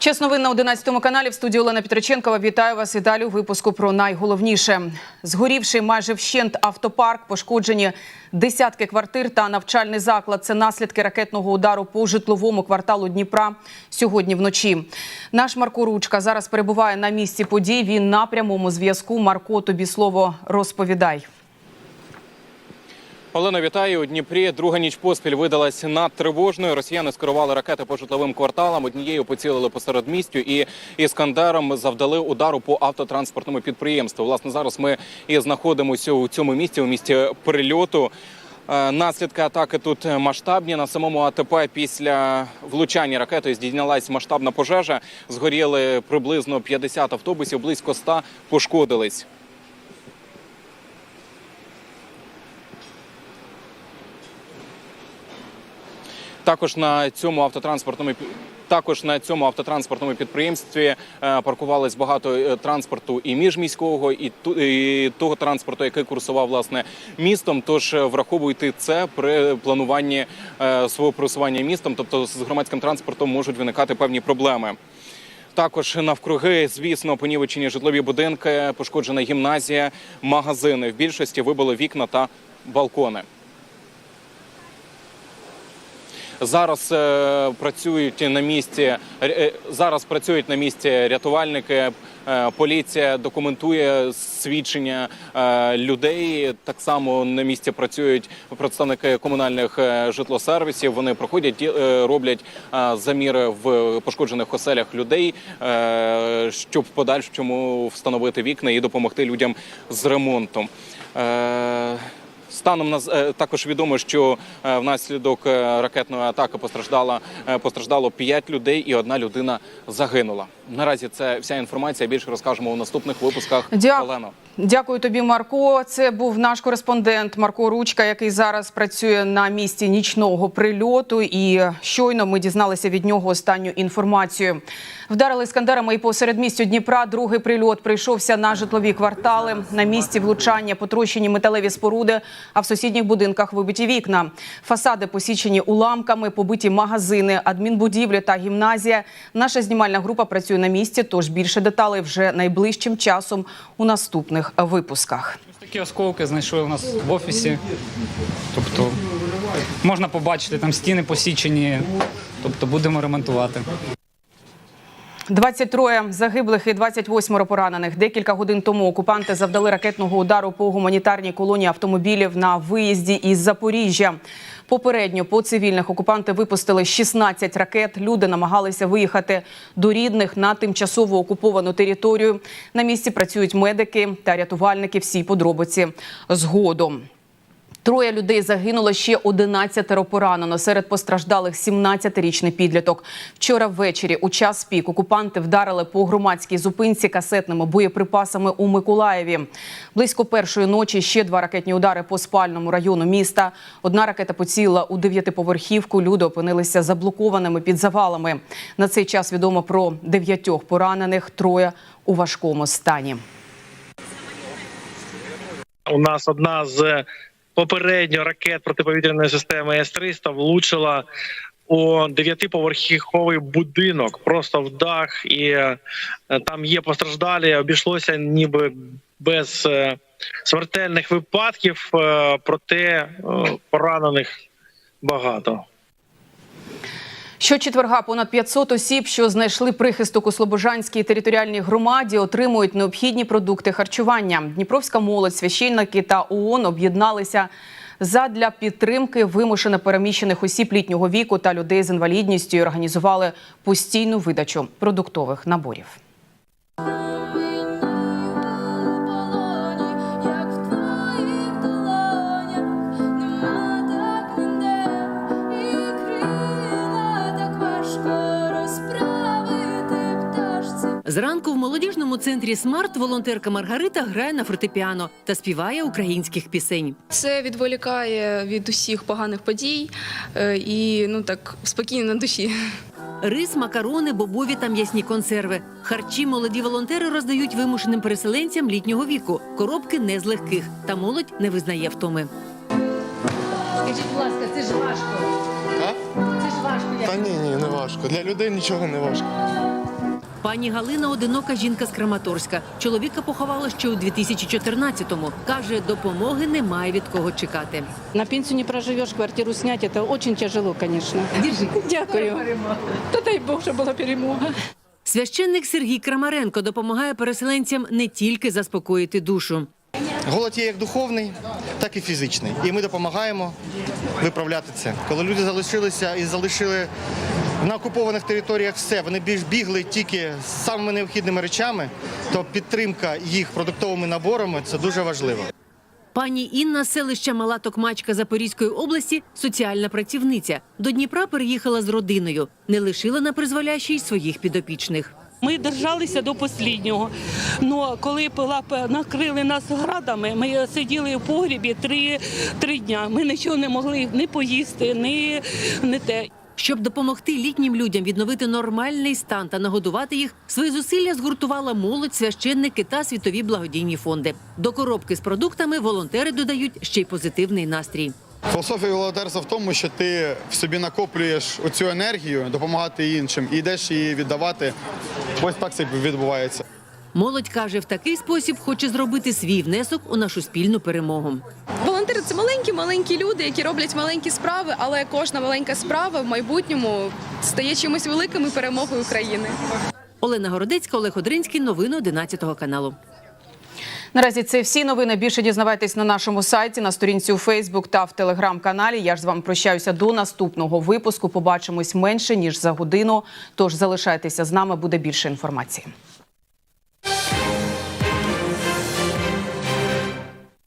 Час новин на 11 каналі в студії Олена Петриченкова. Вітаю вас і далі у випуску про найголовніше. Згорівший майже вщент автопарк, пошкоджені десятки квартир та навчальний заклад. Це наслідки ракетного удару по житловому кварталу Дніпра сьогодні вночі. Наш Марко Ручка зараз перебуває на місці подій. Він на прямому зв'язку. Марко, тобі слово розповідай. Олена, вітаю у Дніпрі. Друга ніч поспіль видалась надтривожною. Росіяни скерували ракети по житловим кварталам. Однією поцілили посеред містю і іскандером завдали удару по автотранспортному підприємству. Власне, зараз ми і знаходимося у цьому місті, у місті прильоту. Е, Наслідки атаки тут масштабні. На самому АТП після влучання ракетою здійнялась масштабна пожежа. Згоріли приблизно 50 автобусів, близько 100 пошкодились. Також на цьому автотранспортному також на цьому автотранспортному підприємстві е, паркувалось багато е, транспорту і міжміського, і, і того транспорту, який курсував власне містом. Тож е, враховуйте це при плануванні свого просування містом. Тобто з громадським транспортом можуть виникати певні проблеми. Також навкруги, звісно, понівечені житлові будинки, пошкоджена гімназія, магазини. В більшості вибило вікна та балкони. Зараз е, працюють на місці. е, е, Зараз працюють на місці рятувальники. поліція документує свідчення людей. Так само на місці працюють представники комунальних житлосервісів. Вони проходять, роблять заміри в пошкоджених оселях людей, щоб в подальшому встановити вікна і допомогти людям з ремонтом. Станом на з- е, також відомо, що е, внаслідок е, ракетної атаки постраждала постраждало 5 людей, і одна людина загинула. Наразі це вся інформація. Більше розкажемо у наступних випусках. Дя- Олено. Дякую тобі, Марко. Це був наш кореспондент Марко Ручка, який зараз працює на місці нічного прильоту. І щойно ми дізналися від нього останню інформацію. Вдарили іскандерами і по середмістю Дніпра. Другий прильот прийшовся на житлові квартали. На місці влучання потрощені металеві споруди, а в сусідніх будинках вибиті вікна. Фасади посічені уламками, побиті магазини, адмінбудівлі та гімназія. Наша знімальна група працює на місці. Тож більше деталей вже найближчим часом у наступних випусках. Такі осколки знайшли у нас в офісі. Тобто можна побачити там стіни посічені, тобто будемо ремонтувати. 23 загиблих і 28 поранених. Декілька годин тому окупанти завдали ракетного удару по гуманітарній колонії автомобілів на виїзді із Запоріжжя. Попередньо по цивільних окупанти випустили 16 ракет. Люди намагалися виїхати до рідних на тимчасово окуповану територію. На місці працюють медики та рятувальники. Всі подробиці згодом. Троє людей загинуло, ще 11 поранено. Серед постраждалих 17-річний підліток. Вчора ввечері у час пік окупанти вдарили по громадській зупинці касетними боєприпасами у Миколаєві. Близько першої ночі ще два ракетні удари по спальному району міста. Одна ракета поцілила у дев'ятиповерхівку. Люди опинилися заблокованими під завалами. На цей час відомо про дев'ятьох поранених, троє у важкому стані. у нас одна з попередньо ракет протиповітряної системи С-300 влучила у дев'ятиповерховий будинок просто в дах, і е, там є постраждалі. Обійшлося ніби без е, смертельних випадків, е, проте поранених багато. Щочетверга понад 500 осіб, що знайшли прихисток у Слобожанській територіальній громаді, отримують необхідні продукти харчування. Дніпровська молодь, священники та ООН об'єдналися задля підтримки вимушено переміщених осіб літнього віку та людей з інвалідністю і організували постійну видачу продуктових наборів. Зранку в молодіжному центрі Смарт волонтерка Маргарита грає на фортепіано та співає українських пісень. Це відволікає від усіх поганих подій е, і ну так спокійно на душі. Рис, макарони, бобові та м'ясні консерви. Харчі молоді волонтери роздають вимушеним переселенцям літнього віку. Коробки не з легких, та молодь не визнає втоми. Скажіть, будь ласка, це ж важко. А? Це ж важко. Та ні, ні, не важко. Для людей нічого не важко. Пані Галина одинока жінка з Краматорська. Чоловіка поховала ще у 2014-му. Каже, допомоги немає від кого чекати. На пенсию не проживешь, квартиру снять, это очень тяжело, конечно. Дякую. Та дай Бог, щоб була перемога. Священник Сергій Крамаренко допомагає переселенцям не тільки заспокоїти душу. Голод є як духовний, так і фізичний. І ми допомагаємо виправляти це. Коли люди залишилися і залишили на окупованих територіях все, вони більш бігли тільки з самими необхідними речами, то підтримка їх продуктовими наборами це дуже важливо. Пані Інна з селища Мала Токмачка Запорізької області соціальна працівниця. До Дніпра переїхала з родиною, не лишила на призволяще й своїх підопічних. Ми держалися до останнього. Ну коли накрили нас градами, ми сиділи в погрібі три, три дня. Ми нічого не могли ні поїсти, ні, ні те. Щоб допомогти літнім людям відновити нормальний стан та нагодувати їх, свої зусилля згуртувала молодь, священники та світові благодійні фонди. До коробки з продуктами волонтери додають ще й позитивний настрій. Філософія волонтерства в тому, що ти в собі накоплюєш оцю енергію, допомагати іншим і йдеш її віддавати. Ось так це відбувається. Молодь каже, в такий спосіб хоче зробити свій внесок у нашу спільну перемогу. Волонтери це маленькі маленькі люди, які роблять маленькі справи, але кожна маленька справа в майбутньому стає чимось великим і перемогою України. Олена Городецька, Олег Одринський. Новини 11 каналу. Наразі це всі новини. Більше дізнавайтесь на нашому сайті, на сторінці у Фейсбук та в телеграм-каналі. Я ж з вами прощаюся до наступного випуску. Побачимось менше ніж за годину. Тож залишайтеся з нами, буде більше інформації.